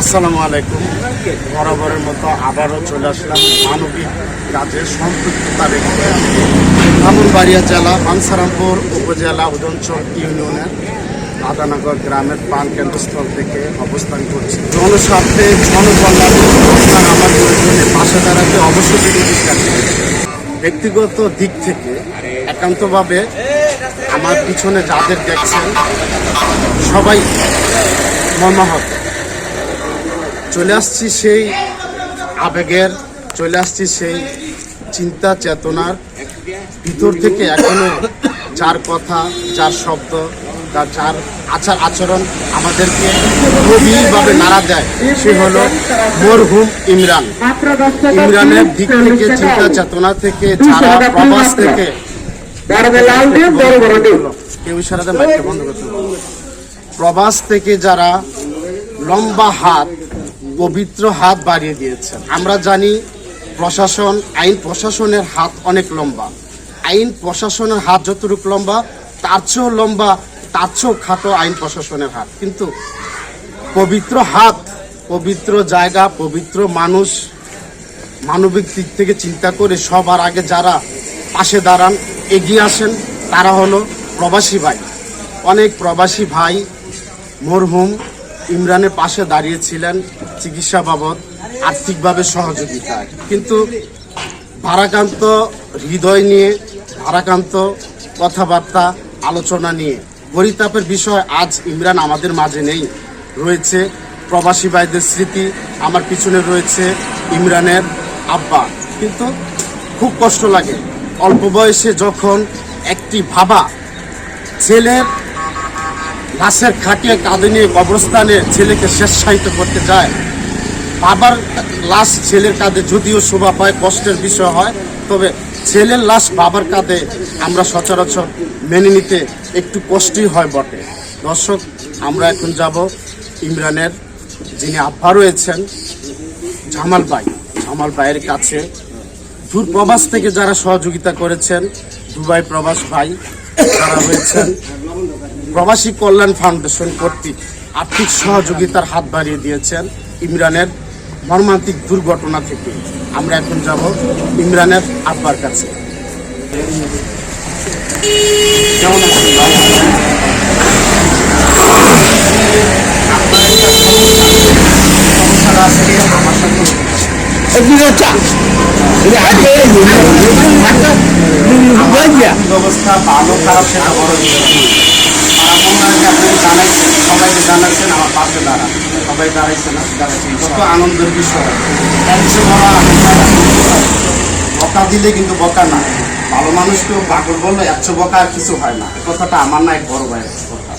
আসসালামু আলাইকুম। বরাবরের মতো আবারও চলে আসলাম মানবিক কাজে সম্পৃক্ততা রেখে। ব্রাহ্মণবাড়িয়া জেলা বানসারামপুর উপজেলা উদঞ্চল ইউনিয়নের আদানগর গ্রামের প্রাণ কেন্দ্রস্থল থেকে অবস্থান করছি। জনস্বার্থে জনকল্যাণে আমার প্রয়োজনে পাশে দাঁড়াতে অবশ্যই বিরোধী ব্যক্তিগত দিক থেকে একান্তভাবে আমার পিছনে যাদের দেখছেন, সবাই মর্মাহত। চলে আসছি সেই আবেগের চলে আসছি সেই চিন্তা চেতনার ভিতর থেকে এখনও যার কথা যার শব্দ তার যার আচার আচরণ আমাদেরকে গভীরভাবে নাড়া দেয় সে হলো মরহুম ইমরান। ইমরানের দিক থেকে চিন্তা চেতনা থেকে যারা প্রবাস থেকে। কেউ বন্ধ করতে প্রবাস থেকে যারা লম্বা হাত পবিত্র হাত বাড়িয়ে দিয়েছেন। আমরা জানি প্রশাসন, আইন প্রশাসনের হাত অনেক লম্বা। আইন প্রশাসনের হাত যতটুকু লম্বা, তার চেয়েও লম্বা, তার চেয়েও খাটো আইন প্রশাসনের হাত। কিন্তু পবিত্র হাত, পবিত্র জায়গা, পবিত্র মানুষ, মানবিক দিক থেকে চিন্তা করে সবার আগে যারা পাশে দাঁড়ান, এগিয়ে আসেন, তারা হলো প্রবাসী ভাই। অনেক প্রবাসী ভাই মরহুম ইমরানের পাশে দাঁড়িয়েছিলেন। চিকিৎসা বাবদ আর্থিকভাবে সহযোগিতা। কিন্তু ভারাকান্ত হৃদয় নিয়ে ভারাকান্ত কথাবার্তা, আলোচনা নিয়ে পরিতাপের বিষয় আজ ইমরান আমাদের মাঝে নেই। রয়েছে প্রবাসী ভাইদের স্মৃতি, আমার পিছনে রয়েছে ইমরানের আব্বা। কিন্তু খুব কষ্ট লাগে। অল্প বয়সে যখন একটি ভাবা ছেলের লাশের খাটিয়ে কাঁধে নিয়ে কবরস্থানে ছেলেকে শেষসাহিত করতে যায়। বাবার লাশ ছেলের কাঁধে যদিও শোভা পায়, কষ্টের বিষয় হয়, তবে ছেলের লাশ বাবার কাঁধে আমরা সচরাচর মেনে নিতে একটু কষ্টই হয় বটে। দর্শক, আমরা এখন যাব ইমরানের, যিনি আব্বা রয়েছেন, জামাল ভাই। জামাল ভাইয়ের কাছে দূর প্রবাস থেকে যারা সহযোগিতা করেছেন, দুবাই প্রবাস ভাই যারা রয়েছেন প্রবাসী কল্যাণ ফাউন্ডেশন কর্তৃক আর্থিক সহযোগিতার হাত বাড়িয়ে দিয়েছেন ইমরানের মর্মান্তিক দুর্ঘটনা থেকে। আমরা এখন যাব ইমরানের আব্বার কাছে। কেমন অবস্থা ভালো খারাপ সেটা বড় আপনি জানাইছেন সবাইকে জানাইছেন, আমার পাশে দাঁড়া সবাই দাঁড়াইছে না, দাঁড়াইছে। কত আনন্দের বিষয়। চেয়ে বড় বকা দিলে কিন্তু বকা না। ভালো মানুষকেও পাগল বললে চেয়ে বকা আর কিছু হয় না। কথাটা আমার না, এক বড় ভাইয়ের কথা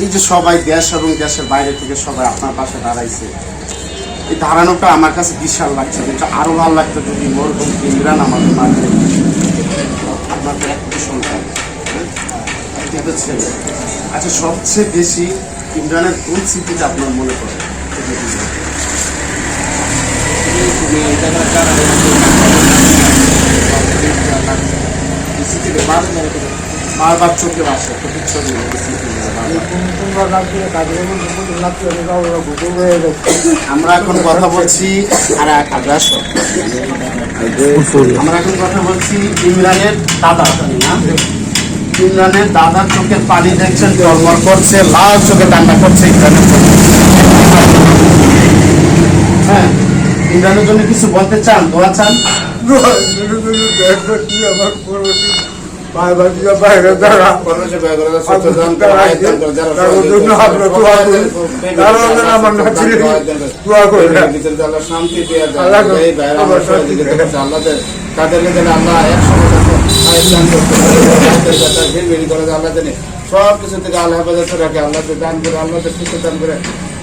এই যে সবাই দেশ এবং দেশের বাইরে থেকে সবাই আপনার পাশে দাঁড়াইছে, এই দাঁড়ানোটা আমার কাছে বিশাল লাগছে। কিন্তু আরও ভালো লাগতো যদি মরহুম ইমরান আমাদের মাঝে আপনাদের একটি ছেলে। আচ্ছা সবচেয়ে বেশি ইমরানের কোন স্মৃতিটা আপনার মনে পড়ে বারবার চোখে আসে খুবই ছবি আমরা এখন কথা বলছি আর এক আমরা এখন কথা বলছি ইমরানের দাদা না? ইমরানের দাদার চোখের পানি দেখছেন টলমল করছে, লাল চোখে কান্না করছে ইমরানের হ্যাঁ ইমরানের জন্য কিছু বলতে চান, দোয়া চান? শান্তি করছে আল্লাহদের তাদেরকে যেন আল্লাহ একসঙ্গে আয়োজন করতে পারে তাদের কথা ভিড় করে আল্লাহ জানে সব কিছু থেকে আল্লাহ হেফাজত রাখে আল্লাহকে দান করে আল্লাহকে সুখে দান করে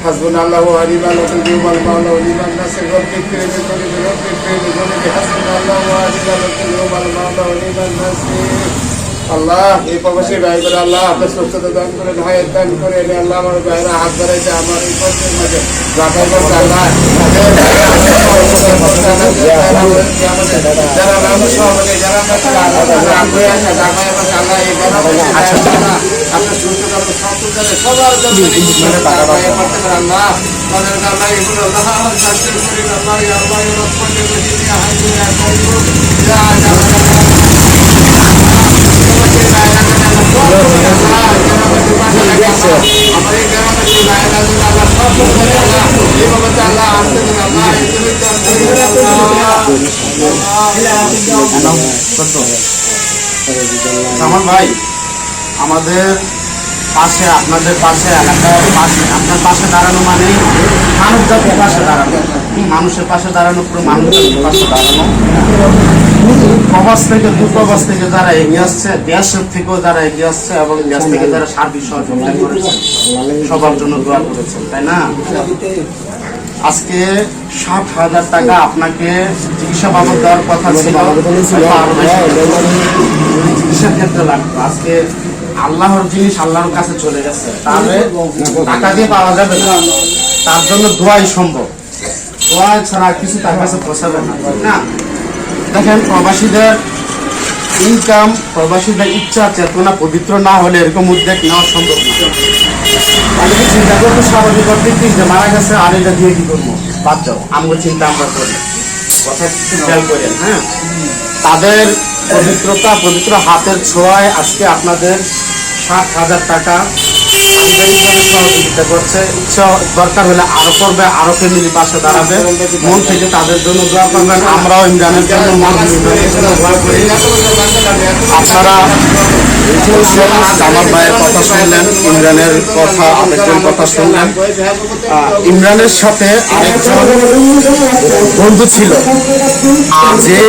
হাসবুন আল্লাহ হারিবাল দিউমাল মাওলা লিমান নাসির রব্বি কিরিমি করি রব্বি কিরিমি করি হাসবুন আল্লাহ হারিবাল দিউমাল মাওলা লিমান নাসির আল্লাহ এই প্রবাসী ভাই করে আল্লাহ আপনার সুস্থতা দান করে ভাইয়ের দান করে এনে আল্লাহ আমার ভাইয়েরা হাত ধরেছে আমার এই কষ্টের মাঝে যাতায়াত করছে আল্লাহ যারা রামু সহযোগী যারা আল্লাহ আচ্ছা আপনার সুস্থ করব সব সবার জন্য আল্লাহ আল্লাহ এগুলো আল্লাহ আল্লাহ আল্লাহ রহমতে আমার ভাই, আমাদের পাশে, আপনাদের পাশে, এলাকার পাশে, আপনার পাশে দাঁড়ানো মানে মানব জাতির পাশে দাঁড়ানো। মানুষের পাশে দাঁড়ানো, পুরো মানব জাতির পাশে দাঁড়ানো। প্রবাস থেকে দূরপ্রবাস থেকে যারা এগিয়ে আসছে, দেশের থেকেও যারা এগিয়ে আসছে এবং দেশ থেকে যারা সার্বিক সহযোগিতা করেছে, সবার জন্য দোয়া করেছেন, তাই না? আজকে ষাট হাজার টাকা আপনাকে চিকিৎসা বাবদ দেওয়ার কথা ছিল, হয়তো চিকিৎসার ক্ষেত্রে লাগতো আজকে আল্লাহর জিনিস আল্লাহর কাছে চলে গেছে, তাহলে টাকা দিয়ে পাওয়া যাবে না। তার জন্য দোয়াই সম্ভব। দোয়া ছাড়া কিছু তার কাছে পৌঁছাবে না। না। দেখেন, প্রবাসীদের ইনকাম প্রবাসীদের ইচ্ছা, চেতনা পবিত্র না হলে এরকম উদ্যোগ নেওয়া সম্ভব না। তাহলে চিন্তা করব স্বাভাবিক অর্থিক যে মারা গেছে, আর এটা দিয়ে কি করব? বাদ যাও আমগো চিন্তা আমরা করি কথা খেয়াল করেন হ্যাঁ? তাদের পবিত্রতা, পবিত্র হাতের ছোঁয়ায় আজকে আপনাদের ষাট হাজার টাকা সহযোগিতা করছে। ইচ্ছা দরকার হলে আরও করবে, আরও ফ্যামিলি পাশে দাঁড়াবে। মন থেকে তাদের জন্য দোয়া করবেন। আমরাও ইমরানের জন্য মন আপনারা আমার ভাইয়ের কথা শুনলেন ইমরানের কথা কথা শুনলেন। ইমরানের সাথে বন্ধু ছিল। যে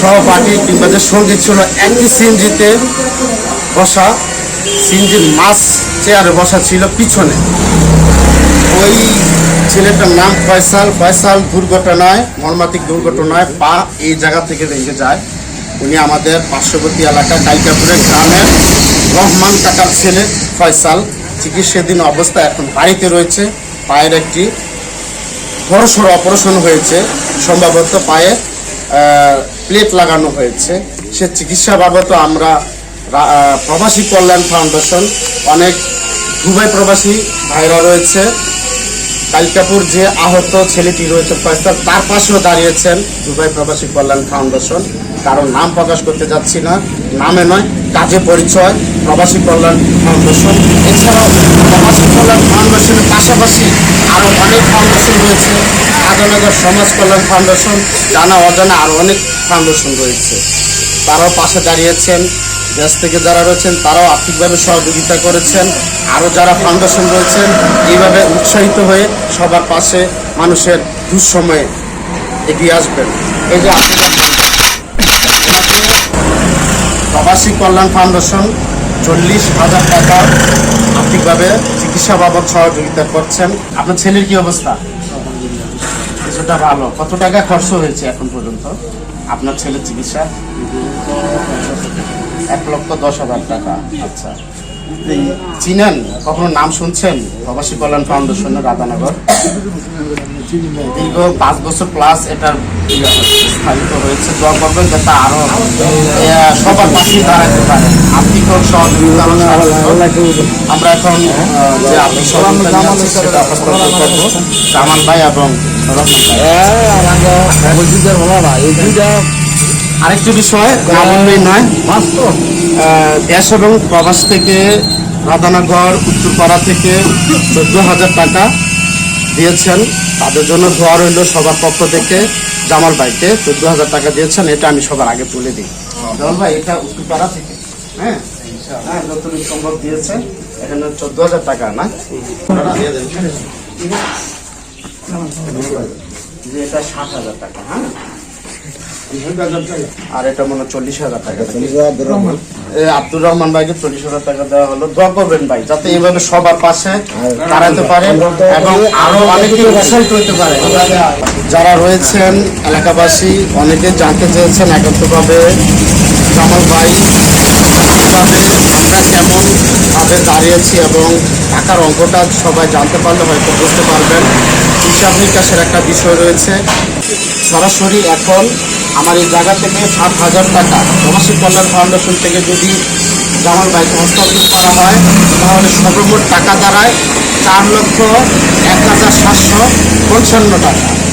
সহপাঠী কিংবা যে সংগীত ছিল, একই সিনজিতে বসা, সিনজির মাছ চেয়ারে বসা ছিল পিছনে। ওই ছেলেটার নাম ফয়সাল। ফয়সাল দুর্ঘটনায় মর্মান্তিক দুর্ঘটনায় পা এই জায়গা থেকে ভেঙে যায়। উনি আমাদের পার্শ্ববর্তী এলাকা কাইকাপুরের গ্রামের রহমান কাকার ছেলে ফয়সাল। চিকিৎসাধীন অবস্থা এখন বাড়িতে রয়েছে। পায়ের একটি বড়সড় অপারেশন হয়েছে। সম্ভবত পায়ে প্লেট লাগানো হয়েছে। সে চিকিৎসা বাবদ আমরা প্রবাসী কল্যাণ ফাউন্ডেশন, অনেক দুবাই প্রবাসী ভাইরা রয়েছে। কালিকাপুর যে আহত ছেলেটি রয়েছে ফয়সাল, তার পাশেও দাঁড়িয়েছেন দুবাই প্রবাসী কল্যাণ ফাউন্ডেশন। কারণ নাম প্রকাশ করতে যাচ্ছি না, নামে নয়, কাজে পরিচয়, প্রবাসী কল্যাণ ফাউন্ডেশন। এছাড়াও প্রবাসী কল্যাণ ফাউন্ডেশনের পাশাপাশি আরও অনেক ফাউন্ডেশন রয়েছে। আজনগর সমাজ কল্যাণ ফাউন্ডেশন, জানা অজানা আরও অনেক ফাউন্ডেশন রয়েছে। তারাও পাশে দাঁড়িয়েছেন, দেশ থেকে যারা রয়েছেন তারাও আর্থিকভাবে সহযোগিতা করেছেন, আরও যারা ফাউন্ডেশন রয়েছেন, এইভাবে উৎসাহিত হয়ে সবার পাশে মানুষের দুঃসময়ে এগিয়ে আসবেন। এই যে প্রবাসী কল্যাণ ফাউন্ডেশন চল্লিশ হাজার টাকা আর্থিকভাবে চিকিৎসা বাবদ সহযোগিতা করছেন। আপনার ছেলের কি অবস্থা? কিছুটা ভালো। কত টাকা খরচ হয়েছে এখন পর্যন্ত? আপনার ছেলের চিকিৎসা? এক লক্ষ দশ হাজার টাকা। আচ্ছা। চিনেন, কখনো নাম শুনছেন? প্রবাসী কল্যাণ ফাউন্ডেশনের রাধানগর। দীর্ঘ পাঁচ বছর প্লাস এটার স্থাপিত হয়েছে দোয়া করবেন যাতে আরও সবার পাশেই দাঁড়াতে পারে। আর্থিক সহযোগিতা আমরা এখন যে আর্থিক সহযোগিতা আছি সেটা হস্তান্তর করব। জামাল ভাই এবং রহমান ভাই। আরেকটি বিষয় নামন্বী নয় দেশ এবং প্রবাস থেকে রাধানগর উত্তরপাড়া থেকে চোদ্দ হাজার টাকা দিয়েছেন। তাদের জন্য দোয়া রইল সবার পক্ষ থেকে। জামাল ভাইকে চোদ্দ হাজার টাকা দিয়েছেন এটা আমি সবার আগে তুলে দিই। জামাল ভাই এটা উত্তরপাড়া থেকে। হ্যাঁ? হ্যাঁ যতটুকু সম্ভব দিয়েছে। এখানে চোদ্দ হাজার টাকা না? দিয়ে দেন। এটা ষাট হাজার টাকা হ্যাঁ? আর এটা মনে চল্লিশ হাজার টাকা। আব্দুর রহমান। ভাইকে চল্লিশ হাজার টাকা দেওয়া হলো। দোয়া করবেন ভাই যাতে এইভাবে সবার পাশে দাঁড়াতে পারে এবং আরও অনেকে উৎসাহিত হতে পারে। যারা রয়েছেন এলাকাবাসী অনেকে জানতে চেয়েছেন একত্রভাবে জামাল ভাই আমরা কেমন ভাবে দাঁড়িয়েছি এবং টাকার অঙ্কটা সবাই জানতে পারলে হয়তো বুঝতে পারবেন। হিসাব নিকাশের একটা বিষয় রয়েছে। সরাসরি এখন আমার এই জায়গা থেকে সাত হাজার টাকা প্রবাসী কল্যাণ ফাউন্ডেশন থেকে যদি জামাল ভাইকে হস্তান্তর করা হয়, তাহলে সর্বমোট টাকা দাঁড়ায় চার লক্ষ এক হাজার সাতশো পঞ্চান্ন টাকা।